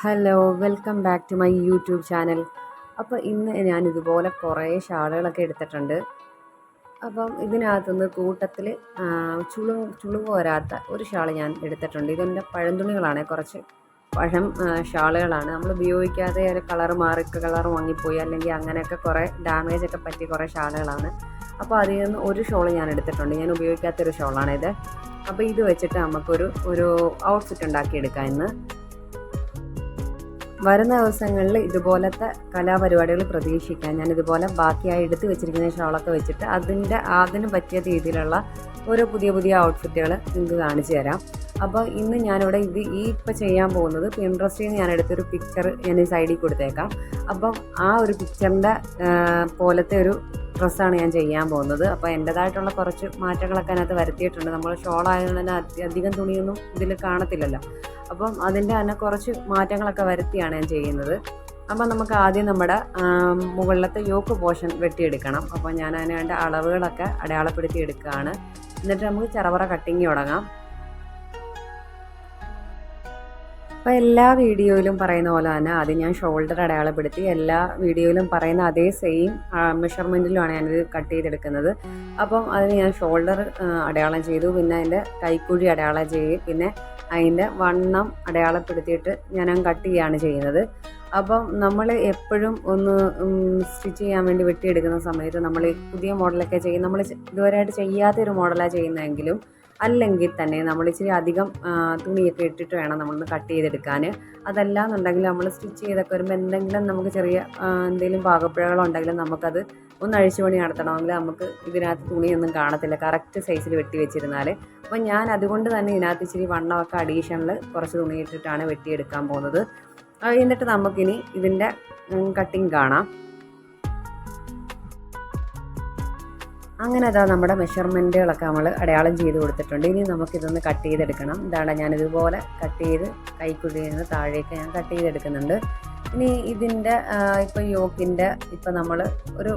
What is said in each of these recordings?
Hello welcome back to my YouTube channel അപ്പോൾ ഇന്ന് ഞാൻ ഇതുപോലെ കുറേ ഷാളുകളൊക്കെ എടുത്തിട്ടുണ്ട്. അപ്പം ഇതിനകത്തുനിന്ന് കൂട്ടത്തിൽ ചുളു ചുളിവ് വരാത്ത ഒരു ഷാൾ ഞാൻ എടുത്തിട്ടുണ്ട്. ഇതെന്റെ പഴന്തുണികളാണ്. കുറച്ച് പഴം ഷാളുകളാണ്. നമ്മൾ ഉപയോഗിക്കാതെ ഒരു കളർ മാറി കളർ വാങ്ങിപ്പോയി അല്ലെങ്കിൽ അങ്ങനെയൊക്കെ കുറേ ഡാമേജ് ഒക്കെ പറ്റി കുറേ ഷാളുകളാണ്. അപ്പോൾ അതിൽ നിന്ന് ഒരു ഷോൾ ഞാൻ എടുത്തിട്ടുണ്ട്. ഞാൻ ഉപയോഗിക്കാത്തൊരു ഷോളാണിത് അപ്പോൾ ഇത്. വെച്ചിട്ട് നമുക്കൊരു ഒരു ഔട്ട്ഫിറ്റ് ഉണ്ടാക്കിയെടുക്കാം ഇന്ന്. വരുന്ന ദിവസങ്ങളിൽ ഇതുപോലത്തെ കലാപരിപാടികൾ പ്രതീക്ഷിക്കാം. ഞാൻ ഇതുപോലെ ബാക്കിയായി എടുത്തു വെച്ചിരിക്കുന്ന ഷോളൊക്കെ വെച്ചിട്ട് അതിന്റെ അതിന് പറ്റിയ രീതിയിലുള്ള ഓരോ പുതിയ പുതിയ ഔട്ട്ഫിറ്റുകൾ നിങ്ങൾക്ക് കാണിച്ചു തരാം. അപ്പോൾ ഇന്ന് ഞാനിവിടെ ഇത് ഈ ഇപ്പോൾ ചെയ്യാൻ പോകുന്നത് പിൻട്രസ്റ്റിൽ നിന്ന് ഞാൻ എടുത്തൊരു പിക്ചർ ഞാൻ ഈ സൈഡിൽ കൊടുത്തേക്കാം. അപ്പം ആ ഒരു പിക്ചറിന്റെ പോലത്തെ ഒരു ഡ്രസ്സാണ് ഞാൻ ചെയ്യാൻ പോകുന്നത്. അപ്പോൾ എന്റേതായിട്ടുള്ള കുറച്ച് മാറ്റങ്ങളൊക്കെ അതിനകത്ത് വരുത്തിയിട്ടുണ്ട്. നമ്മൾ ഷോൾ ആയതുകൊണ്ട് തന്നെ അധികം തുണിയൊന്നും ഇതിൽ കാണത്തില്ലല്ലോ. അപ്പം അതിന്റെ തന്നെ കുറച്ച് മാറ്റങ്ങളൊക്കെ വരുത്തിയാണ് ഞാൻ ചെയ്യുന്നത്. അപ്പം നമുക്ക് ആദ്യം നമ്മുടെ മുകളിലത്തെ യോക്ക് പോർഷൻ വെട്ടിയെടുക്കണം. അപ്പോൾ ഞാൻ അതിന് വേണ്ട അളവുകളൊക്കെ അടയാളപ്പെടുത്തി എടുക്കുകയാണ് എന്നിട്ട് നമുക്ക് ചെറവറ കട്ടിങ് തുടങ്ങാം. അപ്പോൾ എല്ലാ വീഡിയോയിലും പറയുന്ന പോലെ തന്നെ ആദ്യം ഞാൻ ഷോൾഡർ അടയാളപ്പെടുത്തി എല്ലാ വീഡിയോയിലും പറയുന്ന അതേ സെയിം മെഷർമെന്റിലുമാണ് ഞാനിത് കട്ട് ചെയ്തെടുക്കുന്നത്. അപ്പം അതിന് ഞാൻ ഷോൾഡർ അടയാളം ചെയ്തു. പിന്നെ അതിന്റെ കൈക്കുഴി അടയാളം ചെയ്യും പിന്നെ അതിന്റെ വണ്ണം അടയാളപ്പെടുത്തിയിട്ട് ഞാൻ കട്ട് ചെയ്യുകയാണ് ചെയ്യുന്നത്. അപ്പം നമ്മൾ എപ്പോഴും ഒന്ന് സ്റ്റിച്ച് ചെയ്യാൻ വേണ്ടി വെട്ടിയെടുക്കുന്ന സമയത്ത് നമ്മൾ പുതിയ മോഡലൊക്കെ ചെയ്യും നമ്മൾ ഇതുവരെയായിട്ട് ചെയ്യാത്തൊരു മോഡലാണ് ചെയ്യുന്നതെങ്കിലും അല്ലെങ്കിൽ തന്നെ നമ്മൾ ഇച്ചിരി അധികം തുണിയൊക്കെ ഇട്ടിട്ട് വേണം നമ്മളൊന്ന് കട്ട് ചെയ്തെടുക്കാൻ. അതല്ല എന്നുണ്ടെങ്കിൽ നമ്മൾ സ്റ്റിച്ച് ചെയ്തൊക്കെ വരുമ്പോൾ എന്തെങ്കിലും നമുക്ക് ചെറിയ എന്തെങ്കിലും പാകപ്പിഴകളുണ്ടെങ്കിലും നമുക്കത് ഒന്ന് അഴിച്ചു പണി നടത്തണമെങ്കിൽ നമുക്ക് ഇതിനകത്ത് തുണിയൊന്നും കാണത്തില്ല. കറക്റ്റ് സൈസിൽ വെട്ടി വെച്ചിരുന്നാൽ അപ്പോൾ ഞാൻ അതുകൊണ്ട് തന്നെ ഇതിനകത്ത് ഇച്ചിരി വണ്ണമൊക്കെ അഡീഷണൽ കുറച്ച് തുണി ഇട്ടിട്ടാണ് വെട്ടിയെടുക്കാൻ പോകുന്നത്. എന്നിട്ട് നമുക്കിനി ഇതിന്റെ കട്ടിങ് കാണാം. അങ്ങനെ അതാ നമ്മുടെ മെഷർമെന്റുകളൊക്കെ നമ്മൾ അടയാളം ചെയ്ത് കൊടുത്തിട്ടുണ്ട്. ഇനി നമുക്കിതൊന്ന് കട്ട് ചെയ്തെടുക്കണം. ഇതാണ് ഞാനിതുപോലെ കട്ട് ചെയ്ത് കൈക്കുഴിയിൽ നിന്ന് താഴേക്ക് ഞാൻ കട്ട് ചെയ്തെടുക്കുന്നുണ്ട്. ഇനി ഇതിന്റെ ഇപ്പോൾ യോക്കിന്റെ ഇപ്പോൾ നമ്മൾ ഒരു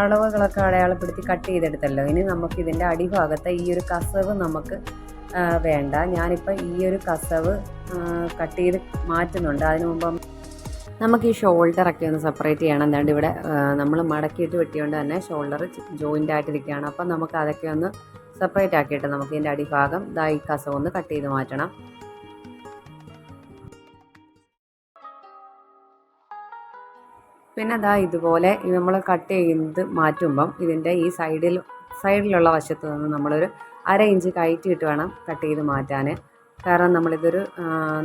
അളവുകളൊക്കെ അടയാളപ്പെടുത്തി കട്ട് ചെയ്തെടുത്തല്ലോ. ഇനി നമുക്കിതിന്റെ അടിഭാഗത്തെ ഈ ഒരു കസവ് നമുക്ക് വേണ്ട. ഞാനിപ്പോൾ ഈ ഒരു കസവ് കട്ട് ചെയ്ത് മാറ്റുന്നുണ്ട്. അതിനു മുമ്പ് നമുക്ക് ഈ ഷോൾഡറൊക്കെ ഒന്ന് സെപ്പറേറ്റ് ചെയ്യണം. എന്താണ്ട് ഇവിടെ നമ്മൾ മടക്കിയിട്ട് വെട്ടിയോണ്ട് തന്നെ ഷോൾഡർ ജോയിന്റ് ആയിട്ടിരിക്കുകയാണ് അപ്പം നമുക്ക് അതൊക്കെ ഒന്ന് സെപ്പറേറ്റ് ആക്കിയിട്ട് നമുക്ക് ഇതിന്റെ അടിഭാഗം ഈ കസവ് ഒന്ന് കട്ട് ചെയ്ത് മാറ്റണം. പിന്നെ അതാ ഇതുപോലെ നമ്മൾ കട്ട് ചെയ്ത് മാറ്റുമ്പം ഇതിന്റെ ഈ സൈഡിൽ സൈഡിലുള്ള വശത്ത് നിന്ന് നമ്മളൊരു അര ഇഞ്ച് കയറ്റിയിട്ട് വേണം കട്ട് ചെയ്ത് മാറ്റാൻ കാരണം നമ്മളിതൊരു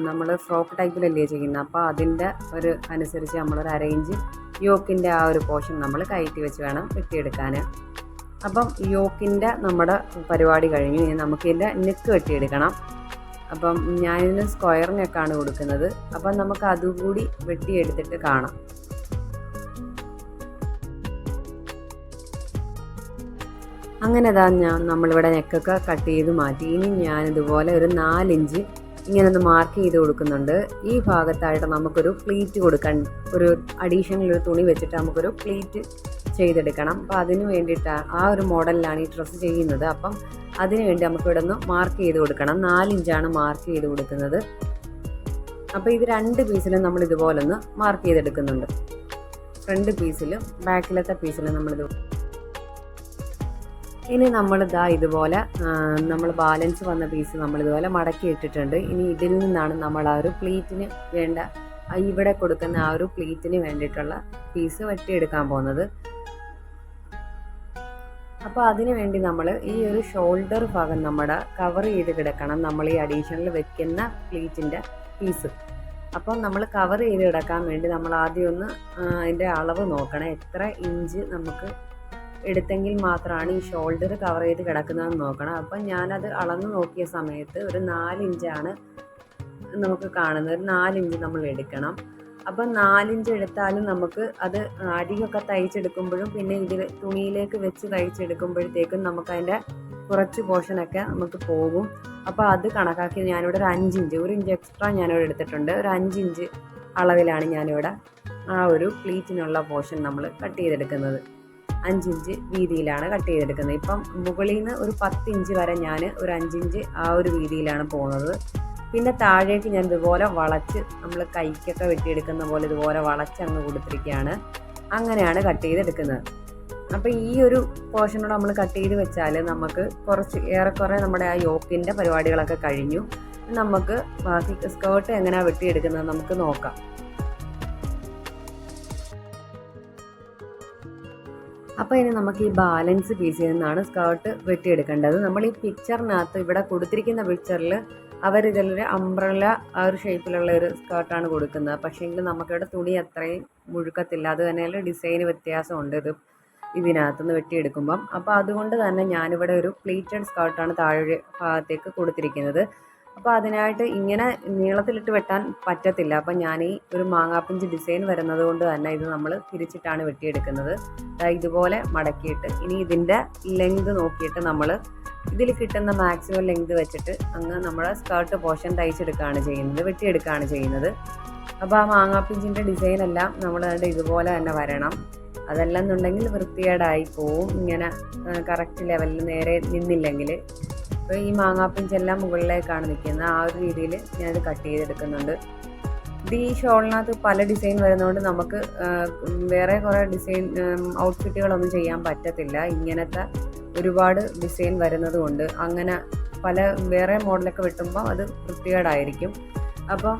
നമ്മൾ ഫ്രോക്ക് ടൈപ്പിലല്ലേ ചെയ്യുന്നത്. അപ്പോൾ അതിന്റെ ഒരു അനുസരിച്ച് നമ്മളൊരു അറേഞ്ച് യോക്കിന്റെ ആ ഒരു പോർഷൻ നമ്മൾ കയറ്റി വെച്ച് വേണം വെട്ടിയെടുക്കാൻ അപ്പം യോക്കിന്റെ നമ്മുടെ പരിപാടി കഴിഞ്ഞു. ഇനി നമുക്കിതിന്റെ നെക്ക് വെട്ടിയെടുക്കണം. അപ്പം ഞാനിതിന് സ്ക്വയർ കൊടുക്കുന്നത്. അപ്പം നമുക്ക് അതുകൂടി വെട്ടിയെടുത്തിട്ട് കാണാം. അങ്ങനെ ഇതാ ഞാൻ നമ്മളിവിടെ നെക്കൊക്കെ കട്ട് ചെയ്ത് മാറ്റി. ഇനി ഞാൻ ഇതുപോലെ ഒരു നാലിഞ്ച് ഇങ്ങനെ ഒന്ന് മാർക്ക് ചെയ്ത് കൊടുക്കുന്നുണ്ട്. ഈ ഭാഗത്തായിട്ട് നമുക്കൊരു പ്ലീറ്റ് കൊടുക്കാൻ ഒരു അഡീഷണൽ ഒരു തുണി വെച്ചിട്ട് നമുക്കൊരു പ്ലീറ്റ് ചെയ്തെടുക്കണം. അപ്പോൾ അതിന് വേണ്ടിയിട്ടാണ് ആ ഒരു മോഡലിലാണ് ഈ ഡ്രസ്സ് ചെയ്യുന്നത്. അപ്പം അതിന് വേണ്ടി നമുക്കിവിടെ ഒന്ന് മാർക്ക് ചെയ്ത് കൊടുക്കണം. നാലിഞ്ചാണ് മാർക്ക് ചെയ്ത് കൊടുക്കുന്നത്. അപ്പോൾ ഇത് രണ്ട് പീസിലും നമ്മൾ ഇതുപോലെ ഒന്ന് മാർക്ക് ചെയ്തെടുക്കുന്നുണ്ട്. ഫ്രണ്ട് പീസിലും ബാക്കിലത്തെ പീസിലും നമ്മളിത് ഇനി നമ്മൾ ഇതാ ഇതുപോലെ നമ്മൾ ബാലൻസ് വന്ന പീസ് നമ്മൾ ഇതുപോലെ മടക്കി ഇട്ടിട്ടുണ്ട്. ഇനി ഇതിൽ നിന്നാണ് നമ്മൾ ആ ഒരു പ്ലീറ്റിന് വേണ്ട ഇവിടെ കൊടുക്കുന്ന ആ ഒരു പ്ലീറ്റിന് വേണ്ടിയിട്ടുള്ള പീസ് വെട്ടിയെടുക്കാൻ പോകുന്നത്. അപ്പോൾ അതിനുവേണ്ടി നമ്മൾ ഈ ഒരു ഷോൾഡർ ഭാഗം നമ്മുടെ കവർ ചെയ്ത് കിടക്കണം. നമ്മൾ ഈ അഡീഷണൽ വെക്കുന്ന പ്ലീറ്റിന്റെ പീസ്. അപ്പോൾ നമ്മൾ കവർ ചെയ്ത് കിടക്കാൻ വേണ്ടി നമ്മൾ ആദ്യം ഒന്ന് അതിന്റെ അളവ് നോക്കണം. എത്ര ഇഞ്ച് നമുക്ക് എടുത്തെങ്കിൽ മാത്രമാണ് ഈ ഷോൾഡർ കവർ ചെയ്ത് കിടക്കുന്നതെന്ന് നോക്കണം. അപ്പം ഞാനത് അളന്ന് നോക്കിയ സമയത്ത് ഒരു നാലിഞ്ചാണ് നമുക്ക് കാണുന്നത്. ഒരു നാലിഞ്ച് നമ്മൾ എടുക്കണം. അപ്പം നാലിഞ്ച് എടുത്താലും നമുക്ക് അത് അരികൊക്കെ തയ്ച്ചെടുക്കുമ്പോഴും പിന്നെ ഇതിൽ തുണിയിലേക്ക് വെച്ച് തയ്ച്ചെടുക്കുമ്പോഴത്തേക്കും നമുക്കതിന്റെ കുറച്ച് പോർഷനൊക്കെ നമുക്ക് പോകും. അപ്പോൾ അത് കണക്കാക്കി ഞാനിവിടെ ഒരു അഞ്ചിഞ്ച് ഒരു ഇഞ്ച് എക്സ്ട്രാ ഞാനിവിടെ എടുത്തിട്ടുണ്ട്. ഒരു അഞ്ചിഞ്ച് അളവിലാണ് ഞാനിവിടെ ആ ഒരു പ്ലീറ്റിനുള്ള പോർഷൻ നമ്മൾ കട്ട് ചെയ്തെടുക്കുന്നത്. അഞ്ചിഞ്ച് വീതിയിലാണ് കട്ട് ചെയ്തെടുക്കുന്നത്. ഇപ്പം മുകളിൽ നിന്ന് ഒരു പത്ത് ഇഞ്ച് വരെ ഞാൻ ഒരു അഞ്ചിഞ്ച് ആ ഒരു വീതിയിലാണ് പോകുന്നത് പിന്നെ താഴേക്ക് ഞാൻ ഇതുപോലെ വളച്ച് നമ്മൾ കൈക്കൊക്കെ വെട്ടിയെടുക്കുന്ന പോലെ ഇതുപോലെ വളച്ച് അങ്ങ് കൊടുത്തിരിക്കുകയാണ് അങ്ങനെയാണ് കട്ട് ചെയ്തെടുക്കുന്നത്. അപ്പോൾ ഈ ഒരു പോർഷനോട് നമ്മൾ കട്ട് ചെയ്ത് വെച്ചാൽ നമുക്ക് കുറച്ച് ഏറെക്കുറെ നമ്മുടെ ആ യോക്കിന്റെ പരിപാടികളൊക്കെ കഴിഞ്ഞു. നമുക്ക് ബാക്കി സ്കേർട്ട് എങ്ങനെയാണ് വെട്ടിയെടുക്കുന്നത് നമുക്ക് നോക്കാം. അപ്പോൾ ഇനി നമുക്ക് ഈ ബാലൻസ് പീസിൽ നിന്നാണ് സ്കേർട്ട് വെട്ടിയെടുക്കേണ്ടത്. നമ്മൾ ഈ പിക്ചറിനകത്ത് ഇവിടെ കൊടുത്തിരിക്കുന്ന പിക്ചറിൽ അവർ ഇതിലൊരു അംബ്രല ആ ഒരു ഷേപ്പിലുള്ള ഒരു സ്കേർട്ടാണ് കൊടുക്കുന്നത്. പക്ഷേ എങ്കിൽ നമുക്കിവിടെ തുണി അത്രയും മുഴുക്കത്തില്ല. അത് തന്നെയല്ല ഡിസൈൻ വ്യത്യാസമുണ്ട് ഇത് ഇതിനകത്തുനിന്ന് വെട്ടിയെടുക്കുമ്പം. അപ്പോൾ അതുകൊണ്ട് തന്നെ ഞാനിവിടെ ഒരു പ്ലീറ്റഡ് സ്കേർട്ടാണ് താഴെ ഭാഗത്തേക്ക് കൊടുത്തിരിക്കുന്നത്. അപ്പോൾ അതിനായിട്ട് ഇങ്ങനെ നീളത്തിലിട്ട് വെട്ടാൻ പറ്റത്തില്ല. അപ്പോൾ ഞാൻ ഈ ഒരു മാങ്ങാപ്പിഞ്ച് ഡിസൈൻ വരുന്നത് കൊണ്ട് തന്നെ ഇത് നമ്മൾ തിരിച്ചിട്ടാണ് വെട്ടിയെടുക്കുന്നത്. ഇതുപോലെ മടക്കിയിട്ട്. ഇനി ഇതിന്റെ ലെങ്ത് നോക്കിയിട്ട് നമ്മൾ ഇതിൽ കിട്ടുന്ന മാക്സിമം ലെങ്ത് വെച്ചിട്ട് അങ്ങ് നമ്മുടെ സ്കേർട്ട് പോർഷൻ തയ്ച്ചെടുക്കുകയാണ് ചെയ്യുന്നത് വെട്ടിയെടുക്കുകയാണ് ചെയ്യുന്നത്. അപ്പോൾ ആ മാങ്ങാപ്പിഞ്ചിന്റെ ഡിസൈൻ എല്ലാം നമ്മൾ ഇതുപോലെ തന്നെ വരണം. അതല്ല എന്നുണ്ടെങ്കിൽ വൃത്തികേടായി പോവും. ഇങ്ങനെ കറക്റ്റ് ലെവലിൽ നേരെ നിന്നില്ലെങ്കിൽ അപ്പോൾ ഈ മാങ്ങാപ്പിഞ്ചെല്ലാം മുകളിലേക്കാണ് നിൽക്കുന്നത്. ആ ഒരു രീതിയിൽ ഞാനത് കട്ട് ചെയ്തെടുക്കുന്നുണ്ട്. ഇത് ഈ ഷോളിനകത്ത് പല ഡിസൈൻ വരുന്നതുകൊണ്ട് നമുക്ക് വേറെ കുറേ ഡിസൈൻ ഔട്ട്ഫിറ്റുകളൊന്നും ചെയ്യാൻ പറ്റത്തില്ല. ഇങ്ങനത്തെ ഒരുപാട് ഡിസൈൻ വരുന്നതുകൊണ്ട് അങ്ങനെ പല വേറെ മോഡലൊക്കെ വെട്ടുമ്പോൾ അത് വൃത്തികേടായിരിക്കും. അപ്പം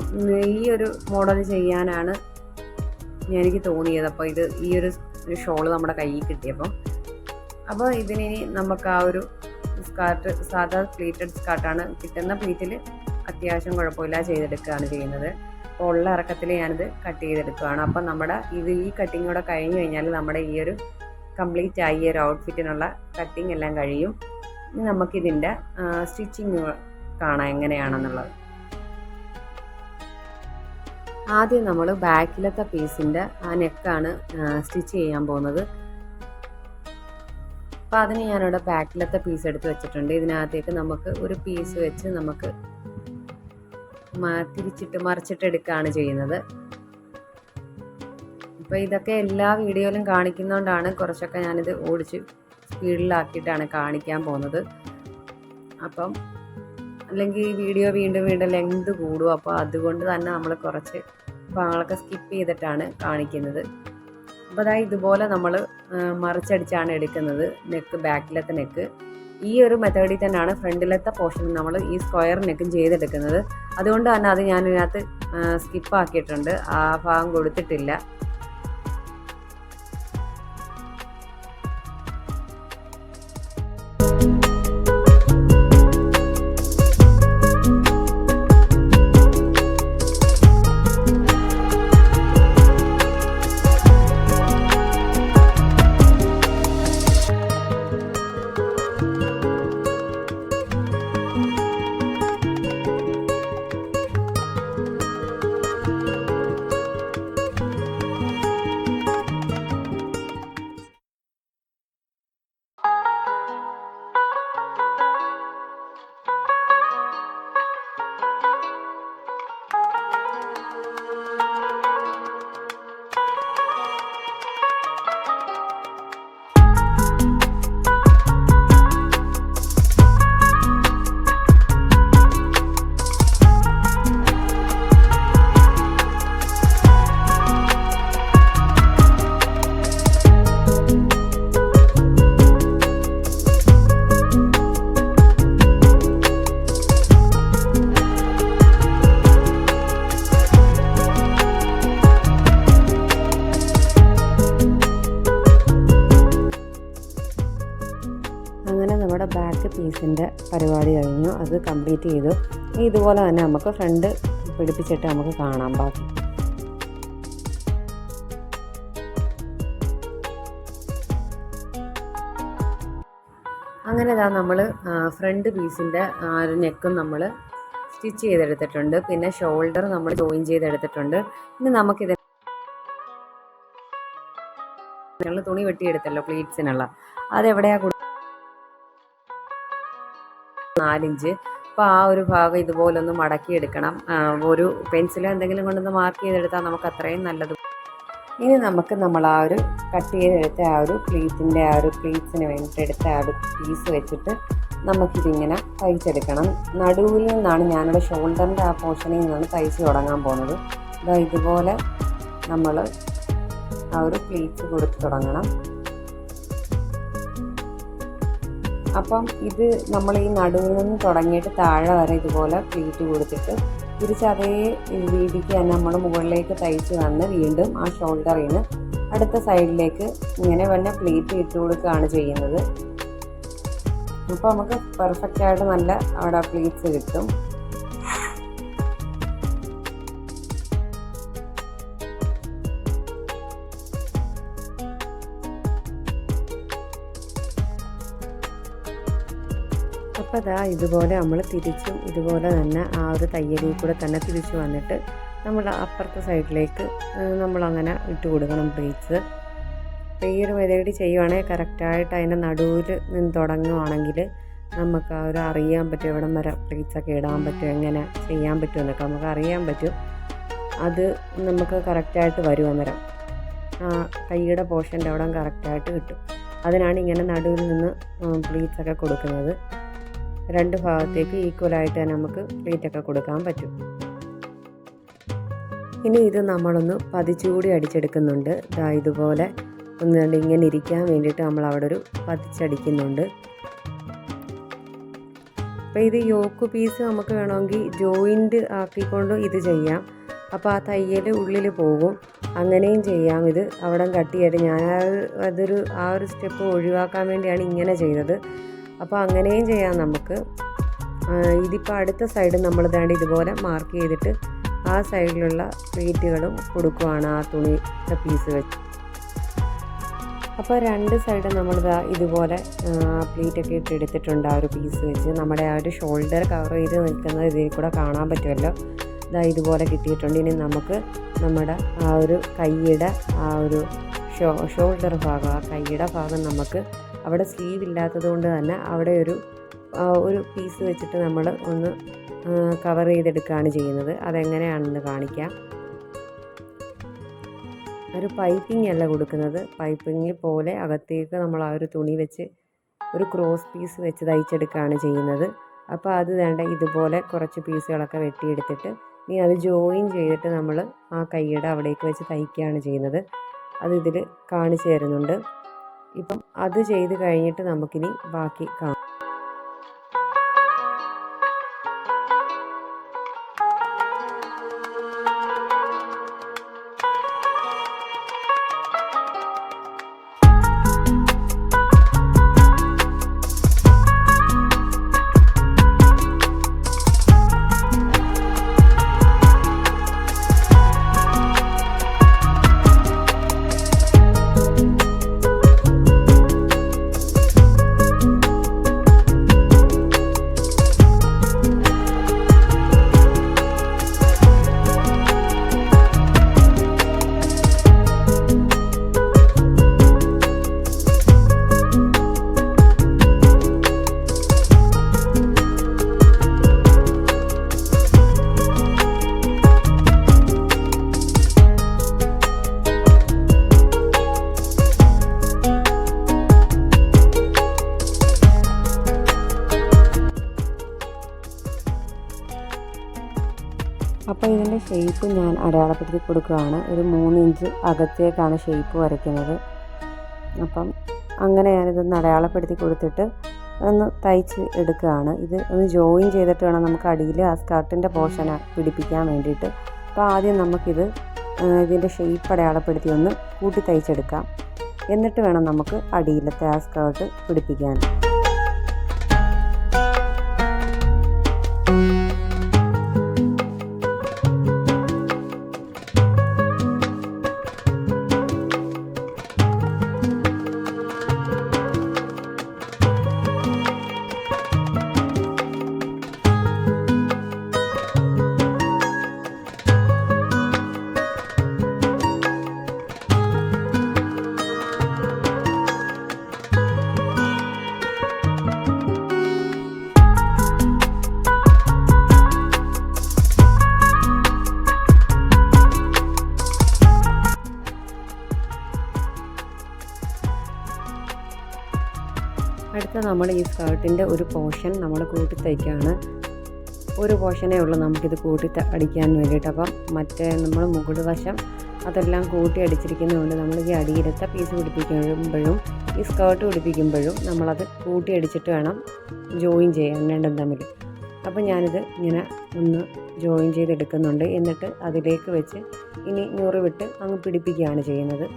ഈ ഒരു മോഡൽ ചെയ്യാനാണ് എനിക്ക് തോന്നിയത്. അപ്പോൾ ഇത് ഈ ഒരു ഷോൾ നമ്മുടെ കയ്യിൽ കിട്ടിയപ്പം. അപ്പോൾ ഇതിനി നമുക്ക് ആ ഒരു സ്കാർട്ട് സാധാ പ്ലീറ്റഡ് സ്കാർട്ടാണ് കിട്ടുന്ന പ്ലീറ്റിൽ അത്യാവശ്യം കുഴപ്പമില്ല ചെയ്തെടുക്കുകയാണ് ചെയ്യുന്നത്. അപ്പോൾ ഉള്ള ഇറക്കത്തിൽ ഞാനിത് കട്ട് ചെയ്തെടുക്കുകയാണ്. അപ്പം നമ്മുടെ ഇത് ഈ കട്ടിങ് കൂടെ കഴിഞ്ഞ് കഴിഞ്ഞാൽ നമ്മുടെ ഈ ഒരു കംപ്ലീറ്റ് ആയി ഒരു ഔട്ട്ഫിറ്റിനുള്ള കട്ടിങ് എല്ലാം കഴിയും. ഇനി നമുക്കിതിന്റെ സ്റ്റിച്ചിങ് കാണാം എങ്ങനെയാണെന്നുള്ളത്. ആദ്യം നമ്മൾ ബാക്കിലത്തെ പീസിന്റെ ആ നെക്കാണ് സ്റ്റിച്ച് ചെയ്യാൻ പോകുന്നത്. അപ്പോൾ അതിന് ഞാനിവിടെ പാക്കിലത്തെ പീസ് എടുത്ത് വെച്ചിട്ടുണ്ട്. ഇതിനകത്തേക്ക് നമുക്ക് ഒരു പീസ് വെച്ച് നമുക്ക് തിരിച്ചിട്ട് മറിച്ചിട്ട് എടുക്കുകയാണ് ചെയ്യുന്നത്. അപ്പോൾ ഇതൊക്കെ എല്ലാ വീഡിയോയിലും കാണിക്കുന്നതുകൊണ്ടാണ് കുറച്ചൊക്കെ ഞാനിത് ഓടിച്ച് സ്പീഡിലാക്കിയിട്ടാണ് കാണിക്കാൻ പോകുന്നത്. അപ്പം അല്ലെങ്കിൽ ഈ വീഡിയോ വീണ്ടും വീണ്ടും ലെങ്ത് കൂടും. അപ്പോൾ അതുകൊണ്ട് തന്നെ നമ്മൾ കുറച്ച് ഭാഗങ്ങളൊക്കെ സ്കിപ്പ് ചെയ്തിട്ടാണ് കാണിക്കുന്നത്. അപ്പോൾ അതായത് ഇതുപോലെ നമ്മൾ മറിച്ചടിച്ചാണ് എടുക്കുന്നത് നെക്ക് ബാക്കിലത്തെ നെക്ക്. ഈ ഒരു മെത്തേഡിൽ തന്നെയാണ് ഫ്രണ്ടിലത്തെ പോർഷൻ നമ്മൾ ഈ സ്ക്വയർ നെക്കും ചെയ്തെടുക്കുന്നത്. അതുകൊണ്ട് തന്നെ അത് ഞാനിതിനകത്ത് സ്കിപ്പാക്കിയിട്ടുണ്ട്. ആ ഭാഗം കൊടുത്തിട്ടില്ല. പരിപാടി കഴിഞ്ഞു. അത് കംപ്ലീറ്റ് ചെയ്തു. ഇനി ഇതുപോലെ തന്നെ നമുക്ക് ഫ്രണ്ട് പിടിപ്പിച്ചിട്ട് നമുക്ക് കാണാം ബാക്കി. അങ്ങനെ ഇതാ നമ്മൾ ഫ്രണ്ട് പീസിന്റെ ഒരു നെക്കും നമ്മൾ സ്റ്റിച്ച് ചെയ്തെടുത്തിട്ടുണ്ട്. പിന്നെ ഷോൾഡർ നമ്മൾ ജോയിൻ ചെയ്തെടുത്തിട്ടുണ്ട്. ഇനി നമുക്കിത് തുണി വെട്ടിയെടുത്തല്ലോ പ്ലീറ്റ്സിനുള്ള. അതെവിടെയാണ് നാലിഞ്ച്. അപ്പോൾ ആ ഒരു ഭാഗം ഇതുപോലെ ഒന്ന് മടക്കിയെടുക്കണം ഒരു പെൻസിലോ എന്തെങ്കിലും കൊണ്ടൊന്ന് മാർക്ക് ചെയ്തെടുത്താൽ നമുക്ക് അത്രയും നല്ലത്. ഇനി നമുക്ക് നമ്മൾ ആ ഒരു കട്ട് ചെയ്തെടുത്ത ആ ഒരു പ്ലീറ്റിന്റെ ആ ഒരു പ്ലീറ്റ്സിന് വേണ്ടിയിട്ട് എടുത്ത ആ ഒരു പീസ് വെച്ചിട്ട് നമുക്കിതിങ്ങനെ തയ്ച്ചെടുക്കണം. നടുവിൽ നിന്നാണ് ഞാനിവിടെ ഷോൾഡറിന്റെ ആ പോർഷനിൽ നിന്നാണ് തയ്ച്ച് തുടങ്ങാൻ പോകുന്നത് ഇതാ ഇതുപോലെ നമ്മൾ ആ ഒരു പ്ലീറ്റ് കൊടുത്ത് തുടങ്ങണം. അപ്പം ഇത് നമ്മൾ ഈ നടുവിൽ നിന്ന് തുടങ്ങിയിട്ട് താഴെ വരെ ഇതുപോലെ പ്ലീറ്റ് കൊടുത്തിട്ട് തിരിച്ച് അതേ രീതിക്ക് തന്നെ നമ്മൾ മുകളിലേക്ക് തയ്ച്ച് വന്ന് വീണ്ടും ആ ഷോൾഡറിൽ നിന്ന് അടുത്ത സൈഡിലേക്ക് ഇങ്ങനെ തന്നെ പ്ലീറ്റ് ഇട്ട് കൊടുക്കുകയാണ് ചെയ്യുന്നത്. അപ്പോൾ നമുക്ക് പെർഫെക്റ്റ് ആയിട്ട് നല്ല അവിടെ പ്ലീറ്റ്സ് കിട്ടും. അതാ ഇതുപോലെ നമ്മൾ തിരിച്ചും ഇതുപോലെ തന്നെ ആ ഒരു തയ്യലിൽ കൂടെ തന്നെ തിരിച്ചു വന്നിട്ട് നമ്മൾ അപ്പുറത്തെ സൈഡിലേക്ക് നമ്മളങ്ങനെ ഇട്ട് കൊടുക്കണം ബ്രീച്ച് അപ്പോൾ ഈ ഒരു മെതേഡ് ചെയ്യുവാണെങ്കിൽ കറക്റ്റായിട്ട് അതിന്റെ നടുവിൽ നിന്ന് തുടങ്ങുവാണെങ്കിൽ നമുക്ക് ആ ഒരു അറിയാൻ പറ്റും എവിടം വരെ ബ്രീച്ചൊക്കെ ഇടാൻ പറ്റും എങ്ങനെ ചെയ്യാൻ പറ്റും എന്നൊക്കെ നമുക്ക് അറിയാൻ പറ്റും. അത് നമുക്ക് കറക്റ്റായിട്ട് വരും അന്നേരം. ആ കൈയുടെ പോർഷന്റെ അവിടെ കറക്റ്റായിട്ട് കിട്ടും. അതിനാണ് ഇങ്ങനെ നടുവിൽ നിന്ന് പ്ലീറ്റ്സൊക്കെ കൊടുക്കുന്നത്. രണ്ട് ഭാഗത്തേക്ക് ഈക്വലായിട്ട് നമുക്ക് പ്ലീറ്റൊക്കെ കൊടുക്കാൻ പറ്റും. ഇനി ഇത് നമ്മളൊന്ന് പതിച്ചുകൂടി അടിച്ചെടുക്കുന്നുണ്ട്. ഇതാ ഇതുപോലെ ഒന്ന് രണ്ട് ഇങ്ങനെ ഇരിക്കാൻ വേണ്ടിയിട്ട് നമ്മൾ അവിടെ ഒരു പതിച്ചടിക്കുന്നുണ്ട്. അപ്പോൾ ഇത് യോക്ക് പീസ് നമുക്ക് വേണമെങ്കിൽ ജോയിന്റ് ആക്കിക്കൊണ്ട് ഇത് ചെയ്യാം. അപ്പോൾ ആ തയ്യൽ ഉള്ളിൽ പോകും. അങ്ങനെയും ചെയ്യാം. ഇത് അവിടെ കട്ടിയായിട്ട് ഞാൻ അതൊരു ആ ഒരു സ്റ്റെപ്പ് ഒഴിവാക്കാൻ വേണ്ടിയാണ് ഇങ്ങനെ ചെയ്തത്. അപ്പോൾ അങ്ങനെയും ചെയ്യാം നമുക്ക്. ഇതിപ്പോൾ അടുത്ത സൈഡ് നമ്മൾ ഇതാണ്ട് ഇതുപോലെ മാർക്ക് ചെയ്തിട്ട് ആ സൈഡിലുള്ള പ്ലേറ്റുകളും കൊടുക്കുവാണ് ആ തുണി പീസ് വെച്ച് അപ്പോൾ രണ്ട് സൈഡ് നമ്മളിതാ ഇതുപോലെ പ്ലേറ്റൊക്കെ ഇട്ട് എടുത്തിട്ടുണ്ട് ആ ഒരു പീസ് വെച്ച്. നമ്മുടെ ആ ഒരു ഷോൾഡർ കവർ ചെയ്ത് നിൽക്കുന്നത് ഇതിൽ കൂടെ കാണാൻ പറ്റുമല്ലോ. ഇതാ ഇതുപോലെ കിട്ടിയിട്ടുണ്ട്. ഇനി നമുക്ക് നമ്മുടെ ആ ഒരു കൈയുടെ ആ ഒരു ഷോ ഷോൾഡർ ഭാഗം ആ കൈയുടെ ഭാഗം നമുക്ക് അവിടെ സ്ലീവ് ഇല്ലാത്തത് കൊണ്ട് തന്നെ അവിടെ ഒരു ഒരു പീസ് വെച്ചിട്ട് നമ്മൾ ഒന്ന് കവർ ചെയ്തെടുക്കുകയാണ് ചെയ്യുന്നത്. അതെങ്ങനെയാണെന്ന് കാണിക്കാം. ഒരു പൈപ്പിംഗ് അല്ല കൊടുക്കുന്നത്. പൈപ്പിംഗ് പോലെ അകത്തേക്ക് നമ്മൾ ആ ഒരു തുണി വെച്ച് ഒരു ക്രോസ് പീസ് വെച്ച് തയ്ച്ചെടുക്കുകയാണ് ചെയ്യുന്നത്. അപ്പോൾ അത് വേണ്ട ഇതുപോലെ കുറച്ച് പീസുകളൊക്കെ വെട്ടിയെടുത്തിട്ട് ഇനി അത് ജോയിൻ ചെയ്തിട്ട് നമ്മൾ ആ കൈയുടെ അവിടേക്ക് വെച്ച് തയ്ക്കുകയാണ് ചെയ്യുന്നത്. അത് ഇതിൽ കാണിച്ചു തരുന്നുണ്ട്. ഇപ്പം അത് ചെയ്ത് കഴിഞ്ഞിട്ട് നമുക്കിനി ബാക്കി കാണാം. അടയാളപ്പെടുത്തി കൊടുക്കുകയാണ്. ഒരു മൂന്ന് ഇഞ്ച് അകത്തേക്കാണ് ഷേപ്പ് വരയ്ക്കുന്നത്. അപ്പം അങ്ങനെ ഞാനിതൊന്ന് അടയാളപ്പെടുത്തി കൊടുത്തിട്ട് ഒന്ന് തയ്ച്ച് എടുക്കുകയാണ്. ഇത് ഒന്ന് ജോയിൻ ചെയ്തിട്ട് വേണം നമുക്ക് അടിയിൽ ആ സ്കർട്ടിന്റെ പോർഷൻ പിടിപ്പിക്കാൻ വേണ്ടിയിട്ട്. അപ്പോൾ ആദ്യം നമുക്കിത് ഇതിന്റെ ഷേപ്പ് അടയാളപ്പെടുത്തി ഒന്ന് കൂട്ടി തയ്ച്ചെടുക്കാം. എന്നിട്ട് വേണം നമുക്ക് അടിയിലത്തെ ആ സ്കേർട്ട് പിടിപ്പിക്കാൻ. നമ്മൾ ഈ സ്കേർട്ടിന്റെ ഒരു പോർഷൻ നമ്മൾ കൂട്ടി തയ്ക്കുകയാണ്. ഒരു പോർഷനേ ഉള്ളൂ നമുക്കിത് കൂട്ടി അടിക്കാൻ വേണ്ടിയിട്ട്. അപ്പം മറ്റേ നമ്മൾ മുകൾ വശം അതെല്ലാം കൂട്ടി അടിച്ചിരിക്കുന്നതുകൊണ്ട് നമ്മൾ ഈ അടിയിലത്തെ പീസ് പിടിപ്പിക്കുമ്പോഴും ഈ സ്കേർട്ട് പിടിപ്പിക്കുമ്പോഴും നമ്മളത് കൂട്ടി അടിച്ചിട്ട് വേണം ജോയിൻ ചെയ്യാൻ രണ്ടും തമ്മിൽ. അപ്പോൾ ഞാനിത് ഇങ്ങനെ ഒന്ന് ജോയിൻ ചെയ്തെടുക്കുന്നുണ്ട്. എന്നിട്ട് അതിലേക്ക് വെച്ച് ഇനി ഞൂറ് വിട്ട് അങ്ങ് പിടിപ്പിക്കുകയാണ് ചെയ്യുന്നത്.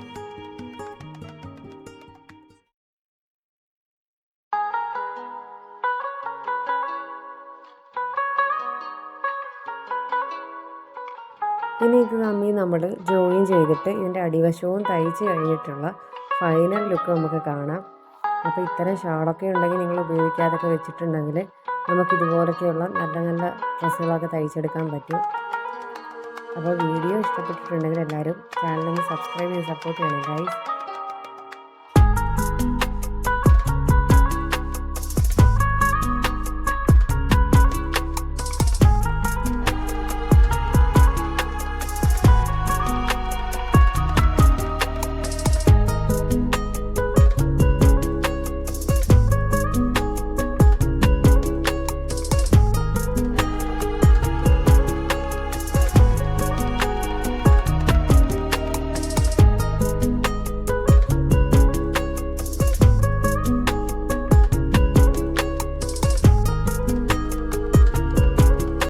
ഇനി ഇത് തമ്മിൽ നമ്മൾ ജോയിൻ ചെയ്തിട്ട് ഇതിന്റെ അടിവശവും തയ്ച്ച് കഴിഞ്ഞിട്ടുള്ള ഫൈനൽ ലുക്ക് നമുക്ക് കാണാം. അപ്പോൾ ഇത്തരം ഷാളൊക്കെ ഉണ്ടെങ്കിൽ നിങ്ങൾ ഉപയോഗിക്കാതൊക്കെ വെച്ചിട്ടുണ്ടെങ്കിൽ നമുക്ക് ഇതുപോലൊക്കെയുള്ള നല്ല നല്ല ഡ്രസ്സുകളൊക്കെ തയ്ച്ചെടുക്കാൻ പറ്റും. അപ്പോൾ വീഡിയോ ഇഷ്ടപ്പെട്ടിട്ടുണ്ടെങ്കിൽ എല്ലാവരും ചാനലൊന്ന് സബ്സ്ക്രൈബ് ചെയ്ത് സപ്പോർട്ട് ചെയ്യണം ഗൈസ്